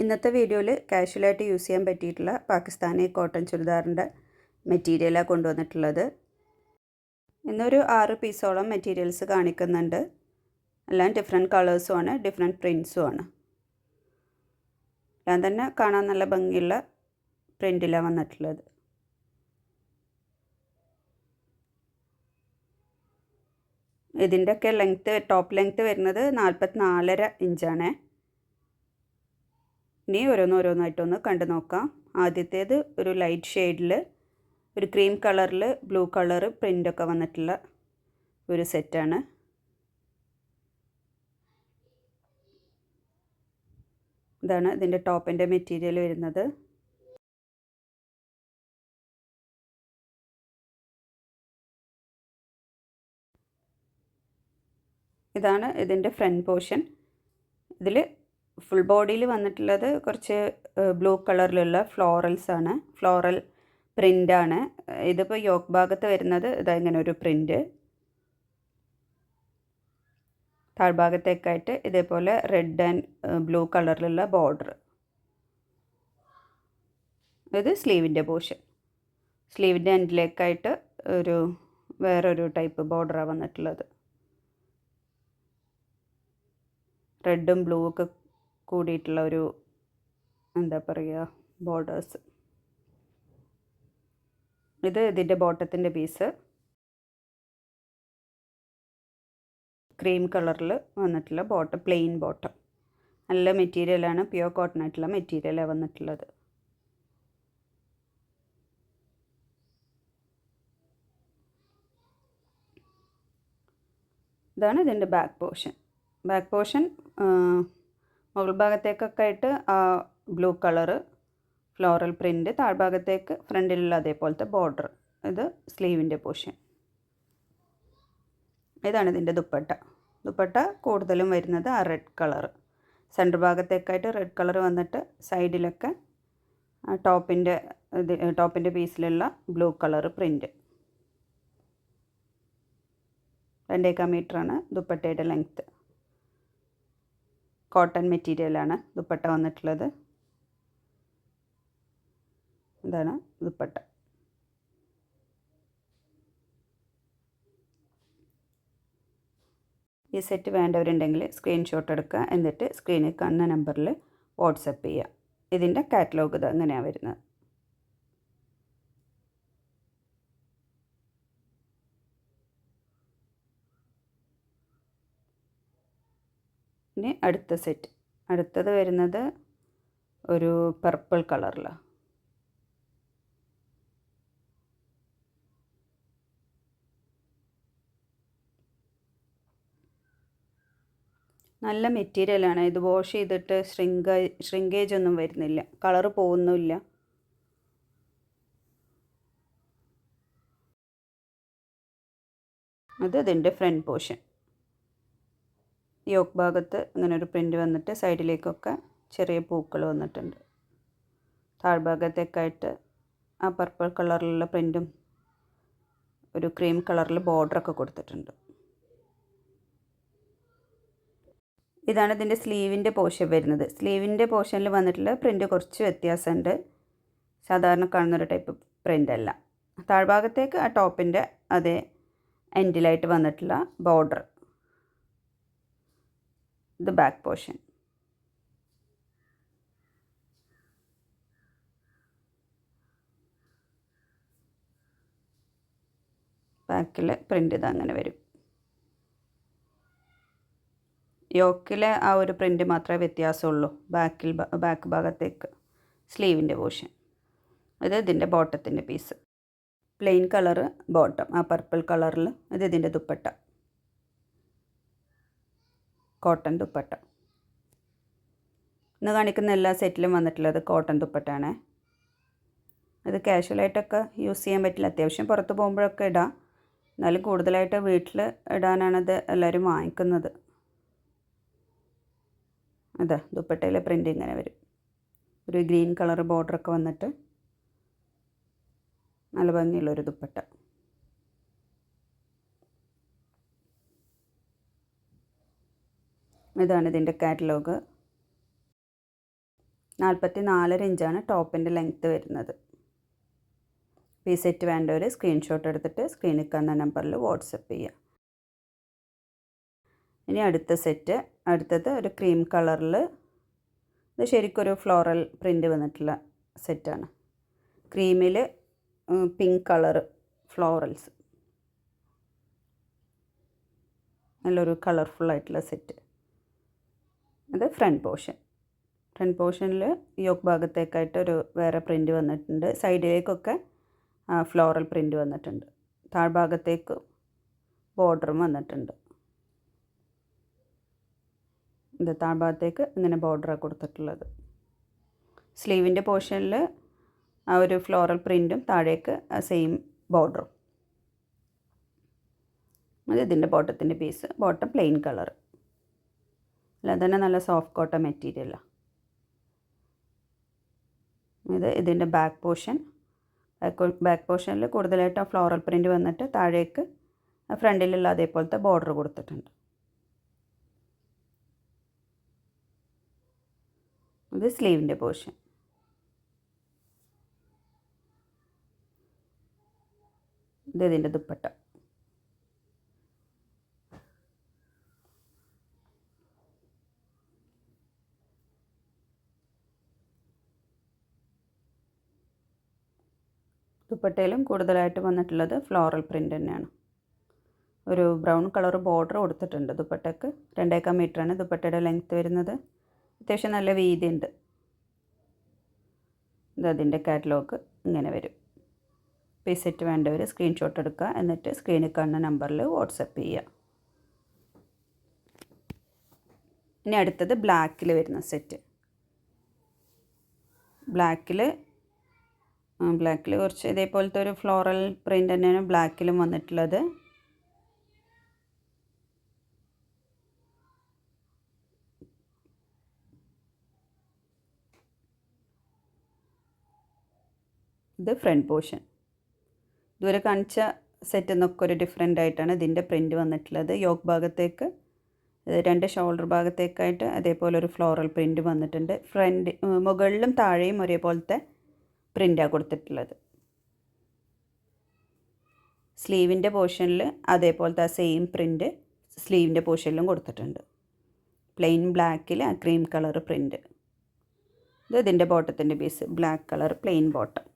ഇന്നത്തെ വീഡിയോയിൽ കാഷ്വലായിട്ട് യൂസ് ചെയ്യാൻ പറ്റിയിട്ടുള്ള പാകിസ്ഥാനി കോട്ടൺ ചുരിദാറിന്റെ മെറ്റീരിയലാണ് കൊണ്ടുവന്നിട്ടുള്ളത്. ഇന്നൊരു ആറ് പീസോളം മെറ്റീരിയൽസ് കാണിക്കുന്നുണ്ട്. എല്ലാം ഡിഫറെന്റ് കളേഴ്സുമാണ് ഡിഫറെന്റ് ആണ് എല്ലാം തന്നെ കാണാൻ നല്ല ഭംഗിയുള്ള പ്രിന്റിലാണ് വന്നിട്ടുള്ളത്. ഇതിന്റെയൊക്കെ ലെങ്ത്ത് ടോപ്പ് ലെങ്ത്ത് വരുന്നത് നാൽപ്പത്തിനാലര ഇഞ്ചാണ് ഇനി ഓരോന്നോരോന്നായിട്ടൊന്ന് കണ്ടു നോക്കാം. ആദ്യത്തേത് ഒരു ലൈറ്റ് ഷെയ്ഡിൽ ഒരു ക്രീം കളറിൽ ബ്ലൂ കളർ പ്രിന്റൊക്കെ വന്നിട്ടുള്ള ഒരു സെറ്റാണ് ഇതാണ് ഇതിന്റെ ടോപ്പിന്റെ മെറ്റീരിയൽ വരുന്നത്. ഇതാണ് ഇതിന്റെ ഫ്രണ്ട് പോർഷൻ ഇതിൽ ഫുൾ ബോഡിയിൽ വന്നിട്ടുള്ളത് കുറച്ച് ബ്ലൂ കളറിലുള്ള ഫ്ലോറൽസ് ആണ്. ഫ്ലോറൽ പ്രിന്റാണ് ഇതിപ്പോൾ യോക്ക് ഭാഗത്ത് വരുന്നത് ഇതാ ഇങ്ങനെ ഒരു പ്രിന്റ് താഴ്ഭാഗത്തേക്കായിട്ട് ഇതേപോലെ റെഡ് ആൻഡ് ബ്ലൂ കളറിലുള്ള ബോർഡർ ഇത് സ്ലീവിന്റെ പോർഷൻ സ്ലീവിന്റെ എൻഡിലേക്കായിട്ട് ഒരു വേറൊരു ടൈപ്പ് ബോർഡറാണ് വന്നിട്ടുള്ളത്. റെഡും ബ്ലൂ ഒക്കെ കൂടിയിട്ടുള്ള ഒരു എന്താ പറയുക ബോർഡേഴ്സ് ഇത് ഇതിന്റെ ബോട്ടത്തിന്റെ പീസ് ക്രീം കളറിൽ വന്നിട്ടുള്ള ബോട്ടം പ്ലെയിൻ ബോട്ടം നല്ല മെറ്റീരിയലാണ് പ്യുവർ കോട്ടൺ ആയിട്ടുള്ള മെറ്റീരിയലാണ് വന്നിട്ടുള്ളത്. ഇതാണ് ഇതിന്റെ ബാക്ക് പോർഷൻ ബാക്ക് പോർഷൻ മുകൾ ഭാഗത്തേക്കൊക്കെ ആയിട്ട് ബ്ലൂ കളറ് ഫ്ലോറൽ പ്രിന്റ് താഴ്ഭാഗത്തേക്ക് ഫ്രണ്ടിലുള്ള അതേപോലത്തെ ബോർഡർ. ഇത് സ്ലീവിന്റെ പോഷൻ ഇതാണ് ഇതിന്റെ ദുപ്പട്ട. ദുപ്പട്ട കൂടുതലും വരുന്നത് ആ റെഡ് കളറ് സെന്റർ ഭാഗത്തേക്കായിട്ട് റെഡ് കളർ വന്നിട്ട് സൈഡിലൊക്കെ ടോപ്പിന്റെ ഇത് ടോപ്പിന്റെ പീസിലുള്ള ബ്ലൂ കളർ പ്രിന്റ് രണ്ടേക്കാ മീറ്ററാണ് ദുപ്പട്ടയുടെ ലെങ്ത്ത്. കോട്ടൺ മെറ്റീരിയലാണ് ദുപ്പട്ട വന്നിട്ടുള്ളത്. ഇതാണ് ദുപ്പട്ട. ഈ സെറ്റ് വേണ്ടവരുണ്ടെങ്കിൽ സ്ക്രീൻഷോട്ട് എടുക്കുക. എന്നിട്ട് സ്ക്രീനിൽ കാണുന്ന നമ്പറിൽ വാട്സപ്പ് ചെയ്യുക. ഇതിന്റെ കാറ്റലോഗ് ഇത് അങ്ങനെയാണ് വരുന്നത്. ഇനി അടുത്ത സെറ്റ് അടുത്തത് വരുന്നത് ഒരു പർപ്പിൾ കളറിലാണ് നല്ല മെറ്റീരിയലാണ് ഇത് വാഷ് ചെയ്തിട്ട് ഷ്രിങ്ക ശ്രിങ്കേജ് ഒന്നും വരുന്നില്ല. കളറ് പോകുന്നുമില്ല. അത് ഇതിന്റെ ഫ്രണ്ട് പോർഷൻ യോക്ക് ഭാഗത്ത് അങ്ങനെ ഒരു പ്രിന്റ് വന്നിട്ട് സൈഡിലേക്കൊക്കെ ചെറിയ പൂക്കൾ വന്നിട്ടുണ്ട്. താഴ്ഭാഗത്തേക്കായിട്ട് ആ പർപ്പിൾ കളറിലുള്ള പ്രിന്റും ഒരു ക്രീം കളറിൽ ബോർഡറൊക്കെ കൊടുത്തിട്ടുണ്ട്. ഇതാണ് ഇതിന്റെ സ്ലീവിന്റെ പോർഷൻ വരുന്നത്. സ്ലീവിന്റെ പോർഷനിൽ വന്നിട്ടുള്ള പ്രിന്റ് കുറച്ച് വ്യത്യാസമുണ്ട്. സാധാരണ കാണുന്നൊരു ടൈപ്പ് പ്രിന്റ് അല്ല. താഴ്ഭാഗത്തേക്ക് ആ ടോപ്പിന്റെ അതേ എൻഡിലായിട്ട് വന്നിട്ടുള്ള ബോർഡർ ഇത് back portion. ബാക്കിൽ പ്രിന്റ് ഇത് അങ്ങനെ വരും. യോക്കിലെ ആ ഒരു പ്രിന്റ് മാത്രമേ വ്യത്യാസമുള്ളൂ. ബാക്കിൽ ബാക്ക് ഭാഗത്തേക്ക് സ്ലീവിന്റെ പോർഷൻ ഇത് ഇതിന്റെ ബോട്ടത്തിന്റെ പീസ് പ്ലെയിൻ കളറ് ബോട്ടം ആ പർപ്പിൾ കളറിൽ ഇത് ഇതിന്റെ ദുപ്പട്ട. കോട്ടൺ ദുപ്പട്ട. ഇന്ന് കാണിക്കുന്ന എല്ലാ സെറ്റിലും വന്നിട്ടുള്ളത് കോട്ടൺ ദുപ്പട്ടാണ്. ഇത് കാഷ്വലായിട്ടൊക്കെ യൂസ് ചെയ്യാൻ പറ്റില്ല. അത്യാവശ്യം പുറത്ത് പോകുമ്പോഴൊക്കെ ഇടാം. എന്നാലും കൂടുതലായിട്ട് വീട്ടിൽ ഇടാനാണത് എല്ലാവരും വാങ്ങിക്കുന്നത്. അതാ ദുപ്പട്ടയിലെ പ്രിന്റ് ഇങ്ങനെ വരും. ഒരു ഗ്രീൻ കളർ ബോർഡറൊക്കെ വന്നിട്ട് നല്ല ഭംഗിയുള്ളൊരു ദുപ്പട്ട. ഇതാണ് ഇതിന്റെ കാറ്റലോഗ്. നാൽപ്പത്തി നാലര ഇഞ്ചാണ് ടോപ്പിന്റെ ലെങ്ത്ത് വരുന്നത്. ഈ സെറ്റ് വേണ്ടവർ സ്ക്രീൻഷോട്ട് എടുത്തിട്ട് സ്ക്രീനിൽ കാണുന്ന നമ്പറിൽ വാട്സപ്പ് ചെയ്യുക ഇനി അടുത്ത സെറ്റ് അടുത്തത് ഒരു ക്രീം കളറിൽ ഇത് ശരിക്കൊരു ഫ്ലോറൽ പ്രിന്റ് വന്നിട്ടുള്ള സെറ്റാണ്. ക്രീമിൽ പിങ്ക് കളർ ഫ്ലോറൽസ്. നല്ലൊരു കളർഫുൾ ആയിട്ടുള്ള സെറ്റ്. അത് ഫ്രണ്ട് പോർഷൻ ഫ്രണ്ട് പോർഷനിൽ യോക്ക് ഭാഗത്തേക്കായിട്ട് ഒരു വേറെ പ്രിന്റ് വന്നിട്ടുണ്ട്. സൈഡിലേക്കൊക്കെ ഫ്ലോറൽ പ്രിന്റ് വന്നിട്ടുണ്ട്. താഴ്ഭാഗത്തേക്ക് ബോർഡറും വന്നിട്ടുണ്ട്. ഇത് താഴ്ഭാഗത്തേക്ക് ഇങ്ങനെ ബോർഡറാണ് കൊടുത്തിട്ടുള്ളത്. സ്ലീവിന്റെ പോർഷനിൽ ആ ഒരു ഫ്ലോറൽ പ്രിന്റും താഴേക്ക് സെയിം ബോർഡറും അത് ഇതിന്റെ ബോട്ടത്തിന്റെ പീസ് ബോട്ടം പ്ലെയിൻ കളർ അല്ല തന്നെ നല്ല സോഫ്റ്റ് കോട്ടൺ മെറ്റീരിയലാണ് ഇത് ഇതിന്റെ ബാക്ക് പോർഷൻ ബാക്ക് പോർഷനിൽ കൂടുതലായിട്ട് ഫ്ലോറൽ പ്രിന്റ് വന്നിട്ട് താഴേക്ക് ഫ്രണ്ടിലുള്ള അതേപോലത്തെ ബോർഡർ കൊടുത്തിട്ടുണ്ട്. ഇത് സ്ലീവിന്റെ പോർഷൻ ഇത് ഇതിന്റെ ദുപ്പട്ട. ദുപ്പട്ടയിലും കൂടുതലായിട്ട് വന്നിട്ടുള്ളത് ഫ്ലോറൽ പ്രിന്റ് തന്നെയാണ്. ഒരു ബ്രൗൺ കളർ ബോർഡർ കൊടുത്തിട്ടുണ്ട് ദുപ്പട്ടയ്ക്ക് രണ്ടേക്കാൽ മീറ്ററാണ് ദുപ്പട്ടയുടെ ലെങ്ത്ത് വരുന്നത്. അത്യാവശ്യം നല്ല വീതിയുണ്ട്. ഇത് അതിന്റെ കാറ്റലോഗ് ഇങ്ങനെ വരും. ഈ സെറ്റ് വേണ്ടവർ സ്ക്രീൻഷോട്ട് എടുക്കുക. എന്നിട്ട് സ്ക്രീനിൽ കാണുന്ന നമ്പറിൽ വാട്സപ്പ് ചെയ്യുക. ഇനി അടുത്തത് ബ്ലാക്കിൽ വരുന്ന സെറ്റ് ബ്ലാക്കിൽ ബ്ലാക്കിൽ കുറച്ച് ഇതേപോലത്തെ ഒരു ഫ്ലോറൽ പ്രിന്റ് തന്നെയാണ് ബ്ലാക്കിലും വന്നിട്ടുള്ളത്. ഇത് ഫ്രണ്ട് പോർഷൻ ഇതുവരെ കാണിച്ച സെറ്റിൽ നിന്നൊക്കെ ഒരു ഡിഫറെന്റ് ആയിട്ടാണ് ഇതിന്റെ പ്രിന്റ് വന്നിട്ടുള്ളത്. യോക്ക് ഭാഗത്തേക്ക് രണ്ട് ഷോൾഡർ ഭാഗത്തേക്കായിട്ട് അതേപോലെ ഒരു ഫ്ലോറൽ പ്രിന്റ് വന്നിട്ടുണ്ട് ഫ്രണ്ട് മുകളിലും താഴെയും ഒരേപോലത്തെ പ്രിന്റാണ് കൊടുത്തിട്ടുള്ളത്. സ്ലീവിന്റെ പോർഷനിൽ അതേപോലത്തെ ആ സെയിം പ്രിന്റ് സ്ലീവിന്റെ പോർഷനിലും കൊടുത്തിട്ടുണ്ട്. പ്ലെയിൻ ബ്ലാക്കിൽ ആ ക്രീം കളർ പ്രിന്റ് ഇത് ഇതിന്റെ ബോട്ടത്തിന്റെ piece. Black colour plain bottom.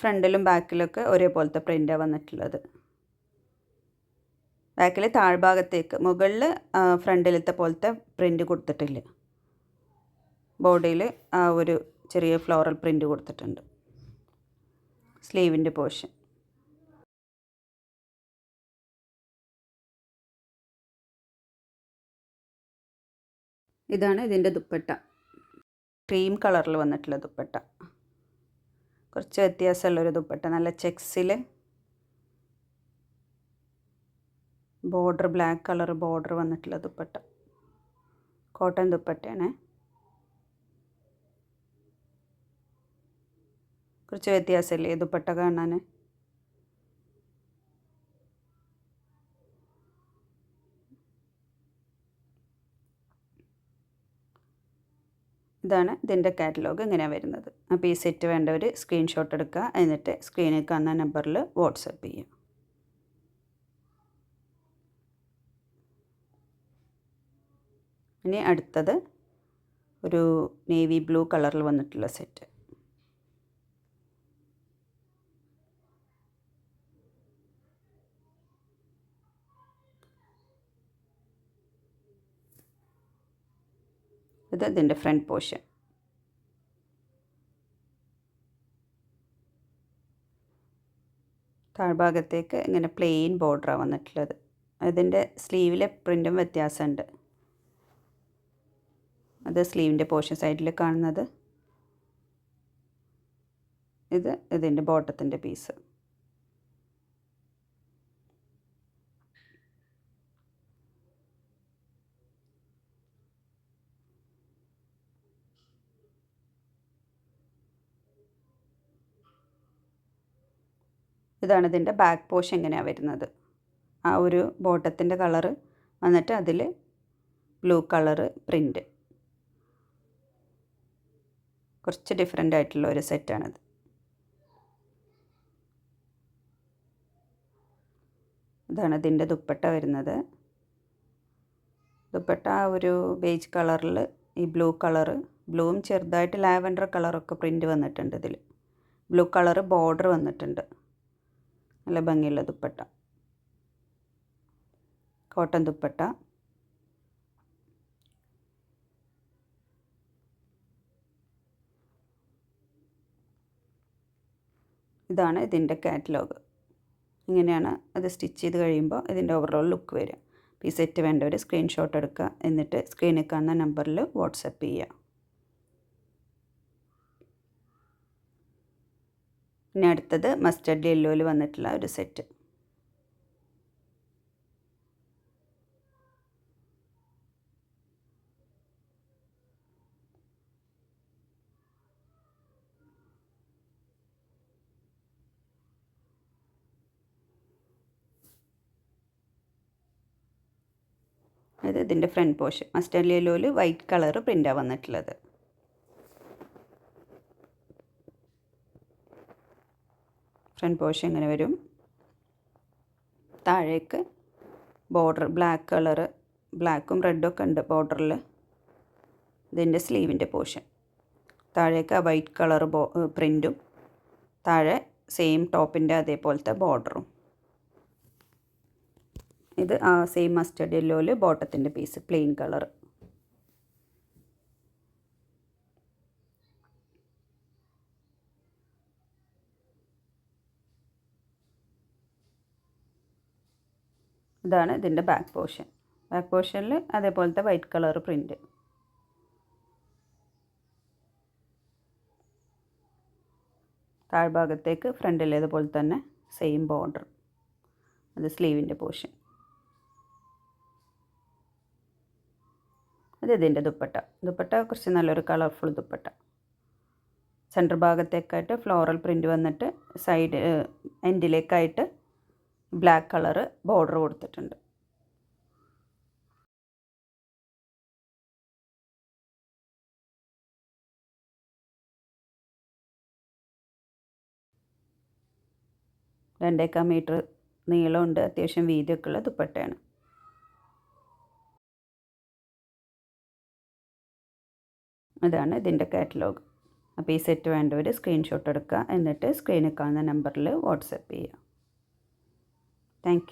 ഫ്രണ്ടിലും ബാക്കിലൊക്കെ ഒരേപോലത്തെ പ്രിന്റാണ് വന്നിട്ടുള്ളത്. ബാക്കിൽ താഴ്ഭാഗത്തേക്ക് മുകളിൽ ഫ്രണ്ടിലത്തെ പോലത്തെ പ്രിന്റ് കൊടുത്തിട്ടില്ല. ബോഡിയിൽ ആ ഒരു ചെറിയ ഫ്ലോറൽ പ്രിന്റ് കൊടുത്തിട്ടുണ്ട്. സ്ലീവിന്റെ പോർഷൻ. ഇതാണ് ഇതിന്റെ ദുപ്പട്ട. ക്രീം കളറിൽ വന്നിട്ടുള്ള ദുപ്പട്ട. കുറച്ച് വ്യത്യാസമുള്ളൊരു ദുപ്പട്ട. നല്ല ചെക്സിൽ ബോർഡർ ബ്ലാക്ക് കളർ ബോർഡർ വന്നിട്ടുള്ള ദുപ്പട്ട. കോട്ടൺ ദുപ്പട്ടയാണ്. കുറച്ച് വ്യത്യാസമില്ലേ ദുപ്പട്ട കാണാൻ ഇതാണ് ഇതിന്റെ കാറ്റലോഗ് ഇങ്ങനെയാണ് വരുന്നത്. അപ്പോൾ ഈ സെറ്റ് വേണ്ടവർ സ്ക്രീൻഷോട്ട് എടുക്കുക. എന്നിട്ട് സ്ക്രീനിൽ കാണുന്ന നമ്പറിൽ വാട്സപ്പ് ചെയ്യുക. ഇനി അടുത്തത് ഒരു നേവി ബ്ലൂ കളറിൽ വന്നിട്ടുള്ള സെറ്റ്. ഇത് ഇതിന്റെ ഫ്രണ്ട് പോർഷൻ. താഴ്ഭാഗത്തേക്ക് ഇങ്ങനെ പ്ലെയിൻ ബോർഡറാണ് വന്നിട്ടുള്ളത്. അതിന്റെ സ്ലീവിലെ പ്രിന്റും വ്യത്യാസമുണ്ട്. അത് സ്ലീവിന്റെ പോർഷൻ സൈഡിൽ കാണുന്നത്. ഇത് ഇതിന്റെ ബോട്ടത്തിന്റെ പീസ്. ഇതാണ് ഇതിന്റെ ബാക്ക് പോഷൻ എങ്ങനെയാണ് വരുന്നത്. ആ ഒരു ബോട്ടത്തിന്റെ കളറ് വന്നിട്ട് അതിൽ ബ്ലൂ കളറ് പ്രിന്റ് കുറച്ച് ഡിഫറെന്റ് ആയിട്ടുള്ള ഒരു സെറ്റാണിത് ഇതാണ് ഇതിന്റെ ദുപ്പട്ട വരുന്നത്. ദുപ്പട്ട ഒരു ബേജ് കളറിൽ ഈ ബ്ലൂ കളറ് ബ്ലൂവും ചെറുതായിട്ട് ലാവൻഡർ കളറൊക്കെ പ്രിന്റ് വന്നിട്ടുണ്ട് ഇതിൽ ബ്ലൂ കളറ് ബോർഡർ വന്നിട്ടുണ്ട്. നല്ല ഭംഗിയുള്ള ദുപ്പട്ട. കോട്ടൺ ദുപ്പട്ട. ഇതാണ് ഇതിന്റെ കാറ്റലോഗ്. ഇങ്ങനെയാണ് അത് സ്റ്റിച്ച് ചെയ്ത് കഴിയുമ്പോൾ ഇതിന്റെ ഓവറോൾ ലുക്ക് വരിക. ഈ സെറ്റ് വേണ്ടവർ സ്ക്രീൻഷോട്ട് എടുക്കുക. എന്നിട്ട് സ്ക്രീനിൽ കാണുന്ന നമ്പറിൽ വാട്സപ്പ് ചെയ്യുക. പിന്നെ അടുത്തത് മസ്റ്റർഡ് യെല്ലോയിൽ വന്നിട്ടുള്ള ഒരു സെറ്റ് ഇത് ഇതിന്റെ ഫ്രണ്ട് പോർഷൻ. മസ്റ്റർഡ് യെല്ലോയിൽ വൈറ്റ് കളർ പ്രിന്റാണ് വന്നിട്ടുള്ളത്. ഫ്രണ്ട് പോർഷൻ ഇങ്ങനെ വരും. താഴേക്ക് ബോർഡർ ബ്ലാക്ക് കളറ് ബ്ലാക്കും റെഡും ഒക്കെ ഉണ്ട് ബോർഡറിൽ. ഇതിന്റെ സ്ലീവിന്റെ പോർഷൻ. താഴേക്ക് വൈറ്റ് കളർ ബോ പ്രിന്റും. താഴെ സെയിം ടോപ്പിന്റെ അതേപോലത്തെ ബോർഡറും. ഇത് സെയിം മസ്റ്റർഡ് യെല്ലോയിൽ ബോട്ടത്തിന്റെ പീസ് പ്ലെയിൻ കളർ ഇതാണ് ഇതിന്റെ ബാക്ക് പോർഷൻ ബാക്ക് പോർഷനിൽ അതേപോലത്തെ വൈറ്റ് കളർ പ്രിന്റ് താഴ്ഭാഗത്തേക്ക് ഫ്രണ്ടിലേതുപോലെ തന്നെ സെയിം ബോർഡർ അത് സ്ലീവിന്റെ പോർഷൻ ഇതിന്റെ ദുപ്പട്ട. ദുപ്പട്ട കുറച്ച് നല്ലൊരു കളർഫുൾ ദുപ്പട്ട. സെന്റർ ഭാഗത്തേക്കായിട്ട് ഫ്ലോറൽ പ്രിന്റ് വന്നിട്ട് സൈഡ് എൻഡിലേക്കായിട്ട് ബ്ലാക്ക് കളറ് ബോർഡർ കൊടുത്തിട്ടുണ്ട്. രണ്ടേക്കാൽ മീറ്റർ നീളമുണ്ട്. അത്യാവശ്യം വീതിയൊക്കെ ഉള്ള ദുപ്പട്ടയാണ്. ഇതാണ് ഇതിന്റെ കാറ്റലോഗ്. അപ്പോൾ ഈ സെറ്റ് വേണ്ടവർ സ്ക്രീൻഷോട്ട് എടുക്കുക. എന്നിട്ട് സ്ക്രീനിൽ കാണുന്ന നമ്പറിൽ വാട്സപ്പ് ചെയ്യുക. താങ്ക്